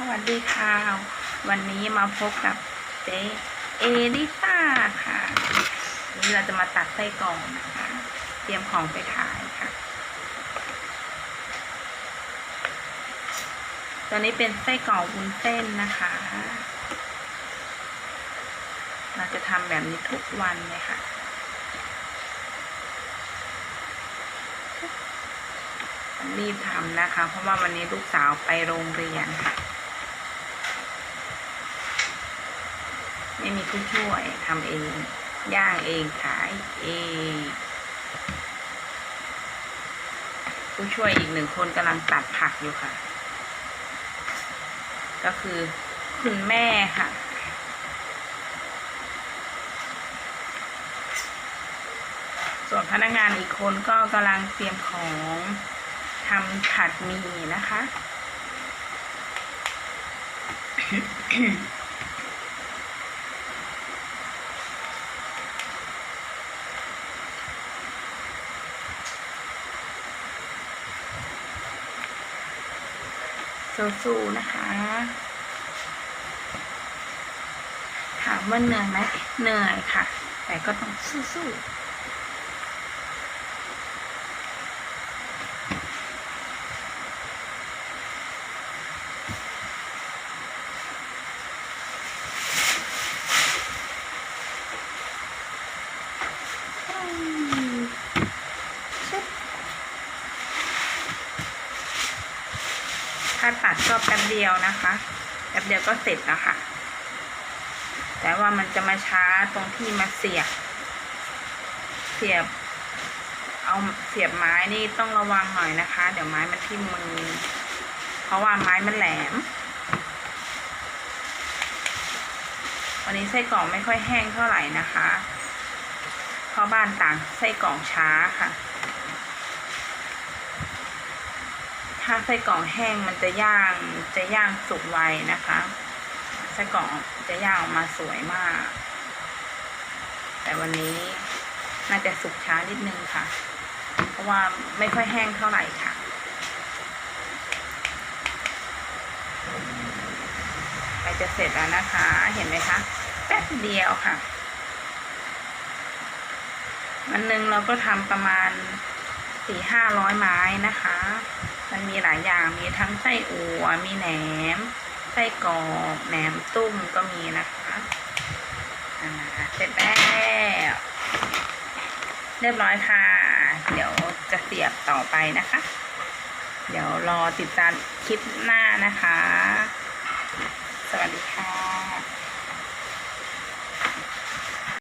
สวัสดีค่ะ วันนี้มาพบกับเจ๊เอลิซ่าค่ะ วันนี้เราจะมาตัดไส้กรอกนะคะ เตรียมของไปขายค่ะ ตอนนี้เป็นไส้กรอกวุ้นเส้นนะคะ เราจะทำแบบนี้ทุกวันเลยค่ะรีบทำนะคะ เพราะว่าวันนี้ลูกสาวไปโรงเรียนค่ะ ไม่มีผู้ช่วยทำเอง ย่างเองขายเอง ผู้ช่วยอีกหนึ่งคนกำลังตัดผักอยู่ค่ะ ก็คือคุณแม่ค่ะส่วนพนักงานอีกคนก็กำลังเตรียมของทำผัดหมี่นะคะ สู้ๆนะคะ ถามว่าเหนื่อยไหมเหนื่อยค่ะ แต่ก็ต้องสู้ๆ ถ้าตัดก็แป๊บเดียวนะคะแป๊บเดียวก็เสร็จแล้วค่ะ แต่ว่ามันจะมาช้าตรงที่มาเสียบ เสียบ เอาเสียบไม้นี่ต้องระวังหน่อยนะคะ เดี๋ยวไม้มันทิ่มมือ เพราะว่าไม้มันแหลม วันนี้ไส้กรอกไม่ค่อยแห้งเท่าไหร่นะคะ เพราะบ้านต่างไส้กรอกช้าค่ะ ถ้าไส้กรอกแห้งมันจะย่างจะย่างสุกไวนะคะไส้กรอกจะย่างออกมาสวยมาก แต่วันนี้น่าจะสุกช้านิดนึงค่ะ เพราะว่าไม่ค่อยแห้งเท่าไหร่ค่ะใกล้จะเสร็จแล้วนะคะ เห็นไหมคะ แป๊บเดียวค่ะ วันหนึ่งเราก็ทำประมาณสี่ห้าร้อยไม้นะคะายอย่างมีทั้งไส้อั่วมีแหนม ไส้กรอกแหนมตุ้มก็มีนะคะเสร็จแล้วเรียบร้อยค่ะ เดี๋ยวจะเสียบต่อไปนะคะ เดี๋ยวรอติดตามคลิปหน้านะคะ สวัสดีค่ะ